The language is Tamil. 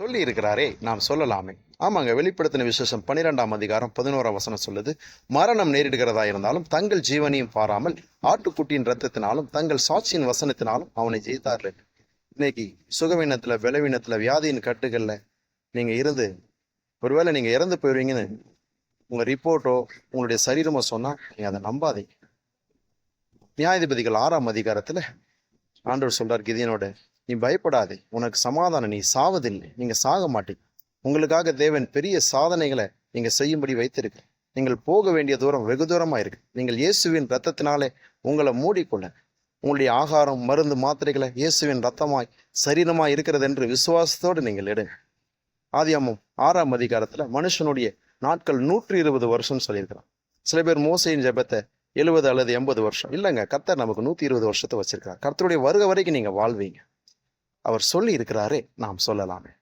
சொல்லி இருக்கிறாரே நாம் சொல்லலாமே. ஆமாங்க வெளிப்படுத்தின விசேஷம் பன்னிரெண்டாம் அதிகாரம் பதினோராம் வசனம் சொல்லுது மரணம் நேரிடுகிறதா இருந்தாலும் தங்கள் ஜீவனையும் பாராமல் ஆட்டுக்குட்டியின் ரத்தத்தினாலும் தங்கள் சாட்சியின் வசனத்தினாலும் அவனை ஜெயித்தார்கள். இன்னைக்கு சுகவீனத்துல பலவீனத்துல வியாதியின் கட்டுகள்ல நீங்க இருந்து ஒருவேளை நீங்க இறந்து போயிடுவீங்கன்னு உங்க ரிப்போர்ட்டோ உங்களுடைய சரீரமோ சொன்னா நீங்க அதை நம்பாதீங்க. நியாயாதிபதிகள் ஆறாம் அதிகாரத்துல ஆண்டவர் சொல்றார் கிதியனோட நீ பயப்படாதே. உனக்கு சமாதானம் நீ சாவதில்லை. நீங்கள் சாக மாட்டீங்க. உங்களுக்காக தேவன் பெரிய சாதனைகளை நீங்கள் செய்யும்படி வைத்திருக்கு நீங்கள் போக வேண்டிய தூரம் வெகு தூரமாக இருக்கு. நீங்கள் இயேசுவின் ரத்தத்தினாலே உங்களை மூடிக்கொள்ள. உங்களுடைய ஆகாரம் மருந்து மாத்திரைகளை இயேசுவின் ரத்தமாய் சரீரமாய் இருக்கிறது என்று விசுவாசத்தோடு நீங்கள் எடுங்க. ஆதியாமம் ஆறாம் அதிகாரத்தில் மனுஷனுடைய நாட்கள் நூற்றி இருபது வருஷம்னு சொல்லியிருக்கிறான். சில பேர் மோசையின் ஜெபத்தை எழுபது அல்லது எண்பது வருஷம். இல்லைங்க கர்த்தர் நமக்கு நூற்றி இருபது வருஷத்தை வச்சிருக்காங்க கர்த்தருடைய வருகை வரைக்கும் நீங்கள் வாழ்வீங்க. அவர் சொல்லி இருக்கிறாரே நாம் சொல்லலாமே.